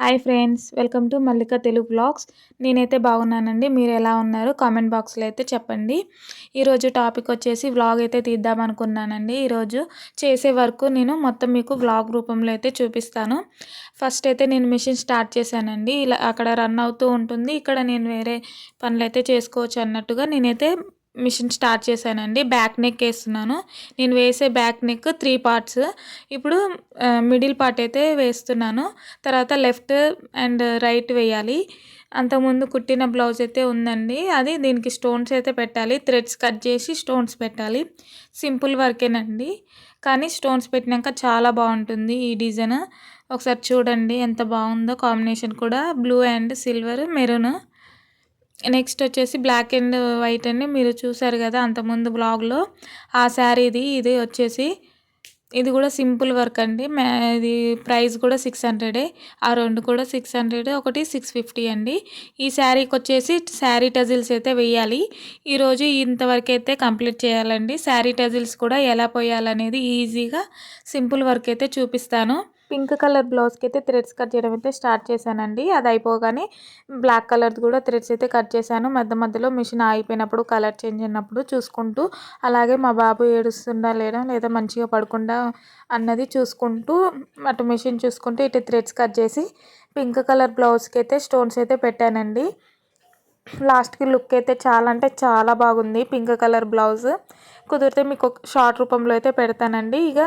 Hi friends welcome to Mallika Telugu blogs నేనైతే బాగున్నానండి. మీరు ఎలా ఉన్నారు? కామెంట్ బాక్స్లో అయితే చెప్పండి. ఈరోజు టాపిక్ వచ్చేసి వ్లాగ్ అయితే తీద్దాం అనుకున్నానండి. ఈరోజు చేసే వరకు నేను మొత్తం మీకు వ్లాగ్ రూపంలో అయితే చూపిస్తాను. ఫస్ట్ అయితే నేను మిషన్ స్టార్ట్ చేశానండి. ఇలా అక్కడ రన్ అవుతూ ఉంటుంది. ఇక్కడ నేను వేరే పనులు అయితే చేసుకోవచ్చు అన్నట్టుగా నేనైతే మిషన్ స్టార్ట్ చేశానండి. బ్యాక్ నెక్ వేస్తున్నాను. నేను వేసే బ్యాక్ నెక్ త్రీ పార్ట్స్. ఇప్పుడు మిడిల్ పార్ట్ అయితే వేస్తున్నాను. తర్వాత లెఫ్ట్ అండ్ రైట్ వేయాలి. అంతకుముందు కుట్టిన బ్లౌజ్ అయితే ఉందండి. అది దీనికి స్టోన్స్ అయితే పెట్టాలి. థ్రెడ్స్ కట్ చేసి స్టోన్స్ పెట్టాలి. సింపుల్ వర్కేనండి. కానీ స్టోన్స్ పెట్టినాక చాలా బాగుంటుంది ఈ డిజైన్. ఒకసారి చూడండి ఎంత బాగుందో కాంబినేషన్ కూడా. Blue and silver maroon. Next వచ్చేసి బ్లాక్ అండ్ వైట్ అని మీరు చూసారు కదా అంతకుముందు బ్లాగ్లో. ఆ శారీది ఇది వచ్చేసి ఇది కూడా సింపుల్ వర్క్ అండి. ఇది ప్రైస్ కూడా సిక్స్ హండ్రెడే. ఆ రెండు కూడా సిక్స్ హండ్రెడ్ ఒకటి సిక్స్ ఫిఫ్టీ అండి. ఈ శారీకి వచ్చేసి శారీ టజిల్స్ అయితే వేయాలి. ఈరోజు ఇంతవరకు అయితే కంప్లీట్ చేయాలండి. శారీ టజిల్స్ కూడా ఎలా పోయాలనేది ఈజీగా సింపుల్ వర్క్ అయితే చూపిస్తాను. పింక్ కలర్ బ్లౌజ్కి అయితే థ్రెడ్స్ కట్ చేయడం అయితే స్టార్ట్ చేశానండి. అది అయిపోగానే బ్లాక్ కలర్ది కూడా థ్రెడ్స్ అయితే కట్ చేశాను. మధ్య మధ్యలో మిషన్ ఆగిపోయినప్పుడు కలర్ చేంజ్ అయినప్పుడు చూసుకుంటూ అలాగే మా బాబు ఏడుస్తుందా లేదా లేదా మంచిగా పడకుండా అన్నది చూసుకుంటూ అటు మిషన్ చూసుకుంటూ ఇటు థ్రెడ్స్ కట్ చేసి పింక్ కలర్ బ్లౌజ్కి అయితే స్టోన్స్ అయితే పెట్టానండి. లాస్ట్కి లుక్ అయితే చాలా అంటే చాలా బాగుంది. Pink colour blouse. కుదిరితే మీకు ఒక షార్ట్ రూపంలో అయితే పెడతానండి. ఇక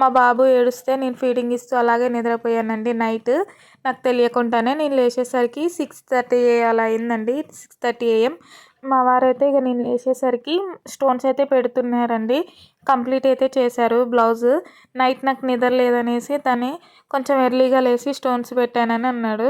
మా బాబు ఏడుస్తే నేను ఫీడింగ్ ఇస్తూ అలాగే నిద్రపోయానండి నైట్. నాకు తెలియకుండానే నేను లేచేసరికి సిక్స్ థర్టీ అలా అయిందండి. సిక్స్ థర్టీ ఏఎం మా వారైతే ఇక నేను లేచేసరికి స్టోన్స్ అయితే పెడుతున్నారండి. కంప్లీట్ అయితే చేశారు బ్లౌజ్. నైట్ నాకు నిద్ర లేదనేసి తనే కొంచెం ఎర్లీగా లేచి స్టోన్స్ పెట్టానని అన్నాడు.